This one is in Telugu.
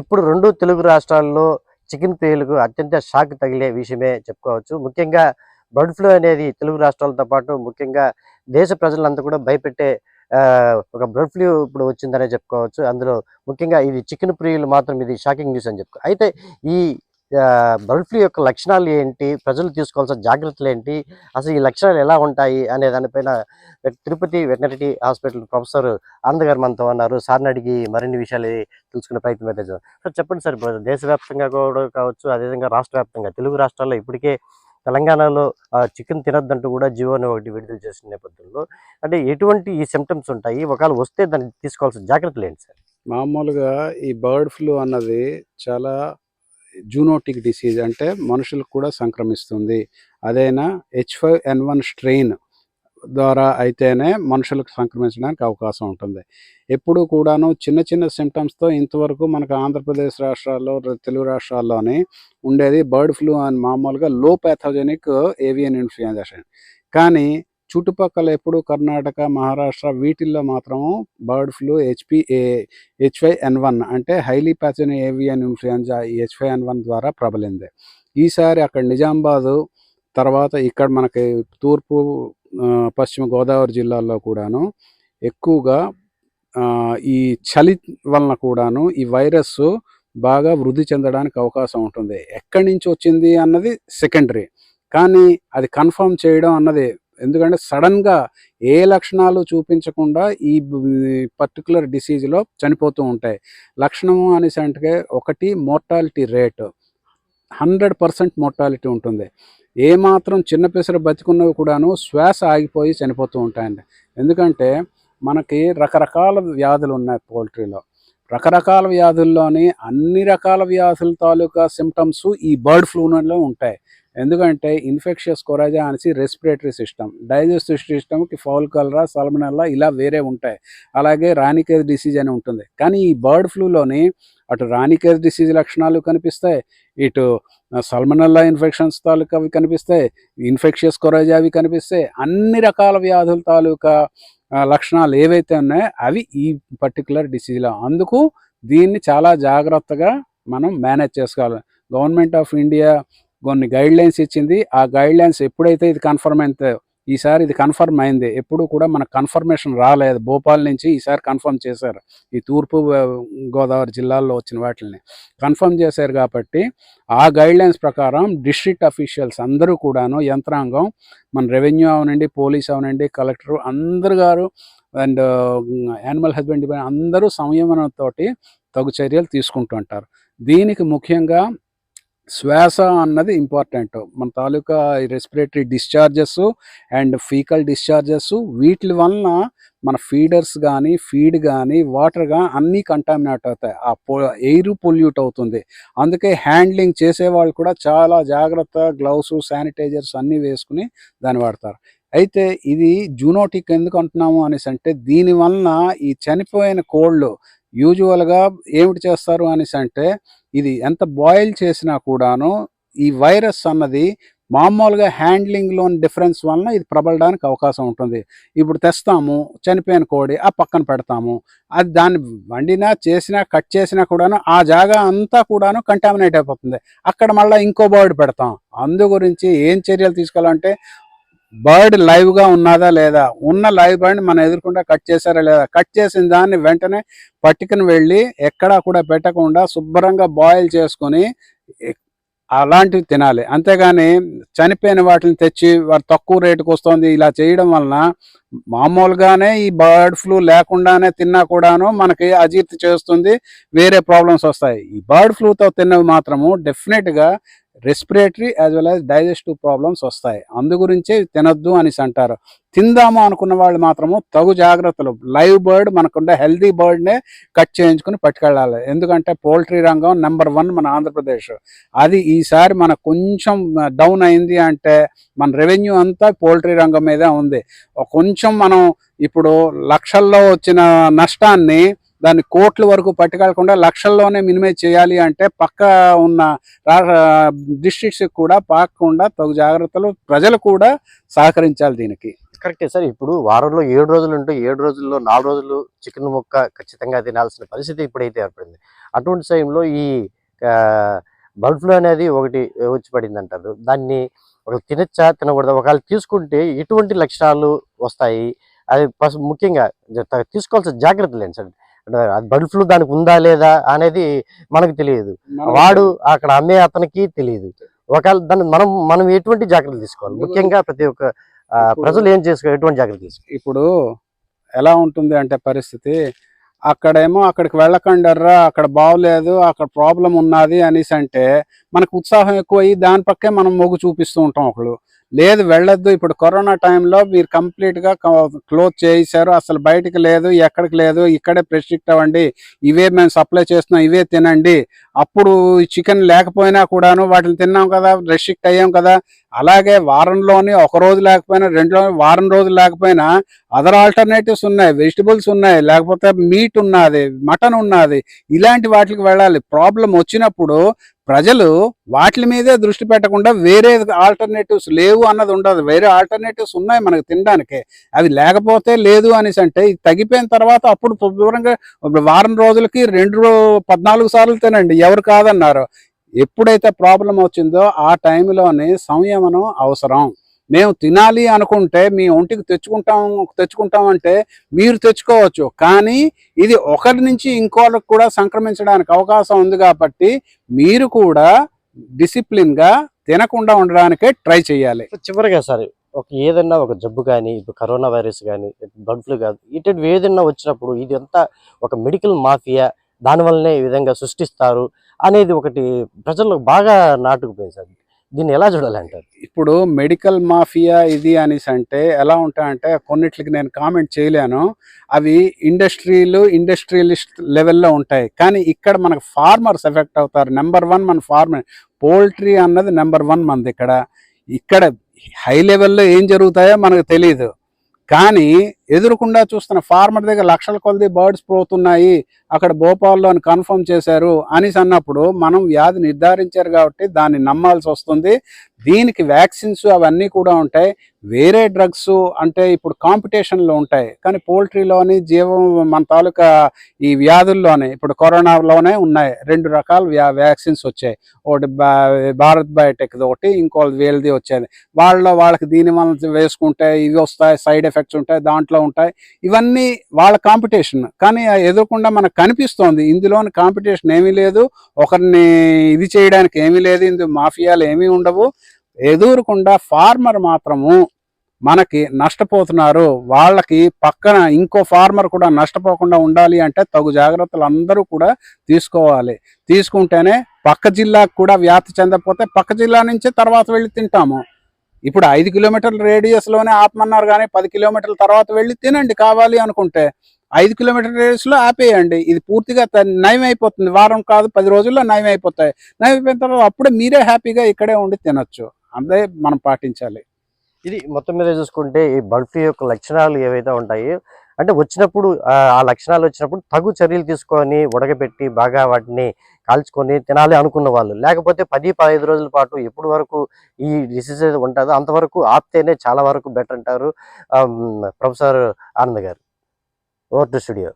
ఇప్పుడు రెండు తెలుగు రాష్ట్రాల్లో చికెన్ ప్రియులకు అత్యంత షాక్ తగిలే విషయమే చెప్పుకోవచ్చు. ముఖ్యంగా బర్డ్ ఫ్లూ అనేది తెలుగు రాష్ట్రాలతో పాటు ముఖ్యంగా దేశ ప్రజలంతా కూడా భయపెట్టే ఒక బర్డ్ ఫ్లూ ఇప్పుడు వచ్చిందనే చెప్పుకోవచ్చు. అందులో ముఖ్యంగా ఇది చికెన్ ప్రియులు మాత్రం ఇది షాకింగ్ న్యూస్ అని చెప్పుకో అయితే ఈ బర్డ్ ఫ్లూ యొక్క లక్షణాలు ఏంటి? ప్రజలు తీసుకోవాల్సిన జాగ్రత్తలు ఏంటి? అసలు ఈ లక్షణాలు ఎలా ఉంటాయి? అనే దానిపైన Tirupati veterinary hospital professor Anand గారు మనతో ఉన్నారు. సార్ని అడిగి మరిన్ని విషయాలు తెలుసుకునే ప్రయత్నం అయితే సార్ చెప్పండి సార్. ఇప్పుడు దేశవ్యాప్తంగా కూడా కావచ్చు అదేవిధంగా రాష్ట్ర వ్యాప్తంగా తెలుగు రాష్ట్రాల్లో ఇప్పటికే తెలంగాణలో చికెన్ తినొద్దంటూ కూడా జీవోని ఒకటి విడుదల చేసిన నేపథ్యంలో అంటే ఎటువంటి ఈ సిమ్టమ్స్ ఉంటాయి? ఒకవేళ వస్తే దానికి తీసుకోవాల్సిన జాగ్రత్తలు ఏంటి సార్? మామూలుగా ఈ బర్డ్ ఫ్లూ అన్నది చాలా జూనోటిక్ డిసీజ్ అంటే మనుషులకు కూడా సంక్రమిస్తుంది. అదైనా H five N one strain ద్వారా అయితేనే మనుషులకు సంక్రమించడానికి అవకాశం ఉంటుంది. ఎప్పుడు కూడాను చిన్న చిన్న సిమ్టమ్స్తో ఇంతవరకు మనకు ఆంధ్రప్రదేశ్ రాష్ట్రాల్లో తెలుగు రాష్ట్రాల్లోనే ఉండేది బర్డ్ ఫ్లూ అని మామూలుగా లో ప్యాథోజెనిక్ ఏవియన్ ఇన్ఫ్లుయెంజా కానీ చుట్టుపక్కల ఎప్పుడు కర్ణాటక మహారాష్ట్ర వీటిల్లో మాత్రము bird flu HP HY N one అంటే హైలీ ప్యాథోజెనిక్ ఏవియన్ ఇన్ఫ్లుయెంజా ఈ హెచ్ ఎన్ వన్ ద్వారా ప్రబలింది. ఈసారి అక్కడ నిజామాబాదు తర్వాత ఇక్కడ మనకి తూర్పు పశ్చిమ గోదావరి జిల్లాల్లో కూడాను ఎక్కువగా ఈ చలి వలన కూడాను ఈ వైరస్ బాగా వృద్ధి చెందడానికి అవకాశం ఉంటుంది. ఎక్కడి నుంచి వచ్చింది అన్నది సెకండరీ. కానీ అది కన్ఫర్మ్ చేయడం అన్నది ఎందుకంటే సడన్గా ఏ లక్షణాలు చూపించకుండా ఈ పర్టికులర్ డిసీజ్లో చనిపోతూ ఉంటాయి. లక్షణము అనేసి అంటే ఒకటి mortality rate. Hundred percent mortality ఉంటుంది. ఏమాత్రం చిన్న పెసర బతికున్నవి కూడాను శ్వాస ఆగిపోయి చనిపోతూ ఉంటాయండి. ఎందుకంటే మనకి రకరకాల వ్యాధులు ఉన్నాయి పోల్ట్రీలో. రకరకాల వ్యాధుల్లోని అన్ని రకాల వ్యాధుల తాలూకా సిమ్టమ్స్ ఈ బర్డ్ ఫ్లూలో ఉంటాయి. ఎందుకంటే ఇన్ఫెక్షియస్ కొరాజా అనేసి రెస్పిరేటరీ సిస్టమ్. డైజెస్టివ్ సిస్టమ్కి ఫౌల్ కలరా సల్మనల్లా ఇలా వేరే ఉంటాయి. అలాగే రానికేజ్ డిసీజ్ అని ఉంటుంది. కానీ ఈ బర్డ్ ఫ్లూలోని అటు రానికేజ్ డిసీజ్ లక్షణాలు కనిపిస్తాయి. ఇటు సల్మనల్లా ఇన్ఫెక్షన్స్ తాలూకా అవి కనిపిస్తాయి. ఇన్ఫెక్షియస్ కొరాజా అవి కనిపిస్తాయి. అన్ని రకాల వ్యాధుల తాలూకా లక్షణాలు ఏవైతే ఉన్నాయో అవి ఈ పర్టికులర్ డిసీజ్లో. అందుకు దీన్ని చాలా జాగ్రత్తగా మనం మేనేజ్ చేసుకోవాలి. గవర్నమెంట్ ఆఫ్ ఇండియా కొన్ని గైడ్ లైన్స్ ఇచ్చింది. ఆ గైడ్ లైన్స్ ఎప్పుడైతే ఇది కన్ఫర్మ్ అయితే ఈసారి ఇది కన్ఫర్మ్ అయింది. ఎప్పుడు కూడా మనకు కన్ఫర్మేషన్ రాలేదు. భోపాల్ నుంచి ఈసారి కన్ఫర్మ్ చేశారు. ఈ తూర్పు గోదావరి జిల్లాల్లో వచ్చిన వాటిని కన్ఫర్మ్ చేశారు కాబట్టి ఆ గైడ్ లైన్స్ ప్రకారం డిస్ట్రిక్ట్ అఫీషియల్స్ అందరూ కూడాను యంత్రాంగం మన రెవెన్యూ అవనండి పోలీస్ అవనండి కలెక్టర్ అందరు గారు అండ్ యానిమల్ హస్బెండరీ అందరూ సంయమనంతో తగు చర్యలు తీసుకుంటుంటారు దీనికి ముఖ్యంగా శ్వాస అన్నది ఇంపార్టెంట్ మన తాలూకా respiratory discharges and faecal discharges వీటి వలన మన ఫీడర్స్ కానీ ఫీడ్ కానీ వాటర్ కానీ అన్నీ కంటామినేట్ అవుతాయి. ఆ పొ ఎయిర్ పొల్యూట్ అవుతుంది. అందుకే హ్యాండ్లింగ్ చేసేవాళ్ళు కూడా చాలా జాగ్రత్త గ్లౌస్ శానిటైజర్స్ అన్నీ వేసుకుని దాన్ని వాడతారు. అయితే ఇది జూనోటిక్ ఎందుకు అంటున్నాము అనేసి అంటే దీనివలన ఈ చనిపోయిన కోళ్ళు యూజువల్గా ఏమిటి చేస్తారు అనేసి అంటే ఇది ఎంత బాయిల్ చేసినా కూడాను ఈ వైరస్ అన్నది మామూలుగా హ్యాండ్లింగ్లోని డిఫరెన్స్ వలన ఇది ప్రబలడానికి అవకాశం ఉంటుంది. ఇప్పుడు తెస్తాము చనిపోయిన కోడి ఆ పక్కన పెడతాము అది దాన్ని వండినా చేసినా కట్ చేసినా కూడాను ఆ జాగా అంతా కూడాను కంటామినేట్ అయిపోతుంది. అక్కడ మళ్ళీ ఇంకో బర్డ్ పెడతాం. అందు గురించి ఏం చర్యలు తీసుకోవాలంటే బర్డ్ లైవ్గా ఉన్నదా లేదా? ఉన్న లైవ్ బర్డ్ మనం ఎదుర్కొంటే కట్ చేశారా లేదా? కట్ చేసిన దాన్ని వెంటనే పట్టుకుని వెళ్ళి ఎక్కడా కూడా పెట్టకుండా శుభ్రంగా బాయిల్ చేసుకొని అలాంటివి తినాలి. అంతేగాని చనిపోయిన వాటిని తెచ్చి వారు తక్కువ రేటుకు వస్తుంది. ఇలా చేయడం వలన మామూలుగానే ఈ బర్డ్ ఫ్లూ లేకుండానే తిన్నా కూడాను మనకి అజీర్తి చేస్తుంది. వేరే ప్రాబ్లమ్స్ వస్తాయి. ఈ బర్డ్ ఫ్లూతో తిన్నవి మాత్రము డెఫినెట్గా respiratory as well as digestive problems వస్తాయి. అందు గురించే తినొద్దు అనేసి అంటారు. తిందాము అనుకున్న వాళ్ళు మాత్రము తగు జాగ్రత్తలు. లైవ్ బర్డ్ మనకుండే హెల్దీ బర్డ్నే కట్ చేయించుకుని పట్టుకెళ్ళాలి. ఎందుకంటే పోల్ట్రీ రంగం నెంబర్ వన్ మన ఆంధ్రప్రదేశ్. అది ఈసారి మన కొంచెం డౌన్ అయింది అంటే మన రెవెన్యూ అంతా పోల్ట్రీ రంగం మీదే ఉంది. కొంచెం మనం ఇప్పుడు లక్షల్లో వచ్చిన నష్టాన్ని దాన్ని కోట్ల వరకు పట్టుకెళ్ళకుండా లక్షల్లోనే మినిమైజ్ చేయాలి అంటే పక్క ఉన్న డిస్ట్రిక్ట్స్ కూడా పాకకుండా తగు జాగ్రత్తలు ప్రజలు కూడా సహకరించాలి దీనికి. కరెక్టే సార్. ఇప్పుడు వారంలో ఏడు రోజులు ఉంటే ఏడు రోజుల్లో నాలుగు రోజులు చికెన్ ముక్క ఖచ్చితంగా తినాల్సిన పరిస్థితి ఇప్పుడైతే ఏర్పడింది. అటువంటి సమయంలో ఈ బల్బ్ ఫ్లూ అనేది ఒకటి వచ్చి పడింది అంటారు దాన్ని ఒక తినచ్చా తినకూడదా? ఒకవేళ తీసుకుంటే ఎటువంటి లక్షణాలు వస్తాయి? అది ముఖ్యంగా తీసుకోవాల్సిన జాగ్రత్తలు ఏంటి సార్? బర్డ్ ఫ్లూ దానికి ఉందా లేదా అనేది మనకు తెలియదు. వాడు అక్కడ అమ్మే అతనికి తెలియదు. ఒకవేళ దాన్ని మనం మనం ఎటువంటి జాగ్రత్తలు తీసుకోవాలి? ముఖ్యంగా ప్రతి ఒక్క ప్రజలు ఏం చేసుకో ఎటువంటి జాగ్రత్తలు తీసుకోవాలి? ఇప్పుడు ఎలా ఉంటుంది అంటే పరిస్థితి అక్కడేమో అక్కడికి వెళ్ళకండర్రా అక్కడ బాగోలేదు అక్కడ ప్రాబ్లం ఉన్నది అనేసి అంటే మనకు ఉత్సాహం ఎక్కువ అయ్యి దాని పక్కే మనం మొగ్గు చూపిస్తూ ఉంటాం ఒకళ్ళు. లేదు వెళ్ళొద్దు. ఇప్పుడు కరోనా టైంలో మీరు కంప్లీట్గా క్లోజ్ చేశారు. అసలు బయటకు లేదు ఎక్కడికి లేదు. ఇక్కడే ప్రెస్ట్రిక్ట్ అవ్వండి. ఇవే మేము సప్లై చేస్తున్నాం ఇవే తినండి. అప్పుడు చికెన్ లేకపోయినా కూడాను వాటిని తిన్నాం కదా రెస్ట్రిక్ట్ అయ్యాం కదా. అలాగే వారంలోని ఒక రోజు లేకపోయినా రెండు వారం రోజులు లేకపోయినా అదర్ ఆల్టర్నేటివ్స్ ఉన్నాయి వెజిటబుల్స్ ఉన్నాయి. లేకపోతే మీట్ ఉన్నది మటన్ ఉన్నది. ఇలాంటి వాటికి వెళ్ళాలి. ప్రాబ్లం వచ్చినప్పుడు ప్రజలు వాటి మీదే దృష్టి పెట్టకుండా వేరే ఆల్టర్నేటివ్స్ లేవు అన్నది ఉండదు. వేరే ఆల్టర్నేటివ్స్ ఉన్నాయి మనకు తినడానికి. అవి లేకపోతే లేదు అనేసి అంటే ఇది తగ్గిపోయిన తర్వాత అప్పుడు దూరంగా ఇప్పుడు వారం రోజులకి రెండు పద్నాలుగు సార్లు తినండి. ఎవరు కాదన్నారు. ఎప్పుడైతే ప్రాబ్లం వచ్చిందో ఆ టైంలోనే సంయమనం అవసరం. మేము తినాలి అనుకుంటే మీ ఒంటికి తెచ్చుకుంటాం తెచ్చుకుంటాం అంటే మీరు తెచ్చుకోవచ్చు. కానీ ఇది ఒకరి నుంచి ఇంకోరికి కూడా సంక్రమించడానికి అవకాశం ఉంది కాబట్టి మీరు కూడా డిసిప్లిన్గా తినకుండా ఉండడానికే ట్రై చేయాలి. చివరిగా సార్ ఒక ఏదన్నా ఒక జబ్బు కానీ ఇప్పుడు కరోనా వైరస్ కానీ బర్డ్ ఫ్లూ కాదు ఇటువంటి ఏదన్నా వచ్చినప్పుడు ఇది అంతా ఒక మెడికల్ మాఫియా దానివల్లనే ఈ విధంగా సృష్టిస్తారు అనేది ఒకటి ప్రజల్లో బాగా నాటుకుపోయింది సార్. దీన్ని ఎలా చూడాలంటారు? ఇప్పుడు మెడికల్ మాఫియా ఇది అనేసి అంటే ఎలా ఉంటాయంటే కొన్నిట్లకి నేను కామెంట్ చేయలేను. అవి ఇండస్ట్రీలు ఇండస్ట్రియలిస్ట్ లెవెల్లో ఉంటాయి. కానీ ఇక్కడ మనకు ఫార్మర్స్ ఎఫెక్ట్ అవుతారు. నెంబర్ వన్ మన ఫార్మర్ పోల్ట్రీ అన్నది నెంబర్ వన్ మనది ఇక్కడ. ఇక్కడ హై లెవెల్లో ఏం జరుగుతాయో మనకు తెలియదు కానీ ఎదురుకుండా చూస్తున్న ఫార్మర్ దగ్గర లక్షల కొలది బర్డ్స్ పోతున్నాయి. అక్కడ భోపాల్లో అని కన్ఫర్మ్ చేశారు. అనేసి అన్నప్పుడు మనం వ్యాధి నిర్ధారించారు కాబట్టి దాన్ని నమ్మాల్సి వస్తుంది. దీనికి వ్యాక్సిన్స్ అవన్నీ కూడా ఉంటాయి. వేరే డ్రగ్స్ అంటే ఇప్పుడు కాంపిటీషన్లో ఉంటాయి. కానీ పోల్ట్రీలోని జీవం మన తాలూకా ఈ వ్యాధుల్లోనే ఇప్పుడు కరోనాలోనే ఉన్నాయి. రెండు రకాల వ్యా వ్యాక్సిన్స్ వచ్చాయి. ఒకటి భారత్ బయోటెక్ ఒకటి ఇంకోటి వేల్ది వచ్చేది. వాళ్ళ వాళ్ళకి దీని వల్ల వేసుకుంటే ఇవి వస్తాయి సైడ్ ఎఫెక్ట్స్ ఉంటాయి. దాంట్లో ఉంటాయి. ఇవన్నీ వాళ్ళ కాంపిటీషన్. కానీ ఎదురకుండా మనకు కనిపిస్తోంది. ఇందులోని కాంపిటీషన్ ఏమీ లేదు. ఒకరిని ఇది చేయడానికి ఏమీ లేదు. ఇందులో మాఫియాలు ఏమీ ఉండవు. ఎదురకుండా ఫార్మర్ మాత్రము మనకి నష్టపోతున్నారు. వాళ్ళకి పక్కన ఇంకో ఫార్మర్ కూడా నష్టపోకుండా ఉండాలి అంటే తగు జాగ్రత్తలు అందరూ కూడా తీసుకోవాలి. తీసుకుంటేనే పక్క జిల్లాకు కూడా వ్యాప్తి చెందకపోతే పక్క జిల్లా నుంచే తర్వాత వెళ్ళి తింటాము. ఇప్పుడు ఐదు కిలోమీటర్ల రేడియస్లోనే ఆపమన్నారు కానీ పది కిలోమీటర్ల తర్వాత వెళ్ళి తినండి కావాలి అనుకుంటే. ఐదు కిలోమీటర్ రేడియస్లో ఆపేయండి. ఇది పూర్తిగా త- నయం అయిపోతుంది వారం కాదు పది రోజుల్లో నయం అయిపోతాయి నయం అయిపోయిన తర్వాత అప్పుడే మీరే హ్యాపీగా ఇక్కడే ఉండి తినొచ్చు. అదే మనం పాటించాలి. ఇది మొత్తం మీద చూసుకుంటే ఈ బర్డ్ ఫ్లూ యొక్క లక్షణాలు ఏవైతే ఉంటాయో అంటే వచ్చినప్పుడు ఆ లక్షణాలు వచ్చినప్పుడు తగు చర్యలు తీసుకొని ఉడకబెట్టి బాగా వాటిని కాల్చుకొని తినాలి అనుకున్న వాళ్ళు. లేకపోతే పది పదహైదు రోజుల పాటు ఎప్పుడు వరకు ఈ డిసీజ్ ఉంటుందో అంతవరకు ఆపితేనే చాలా వరకు బెటర్ అంటారు ప్రొఫెసర్ ఆనంద్ గారు. Over to studio.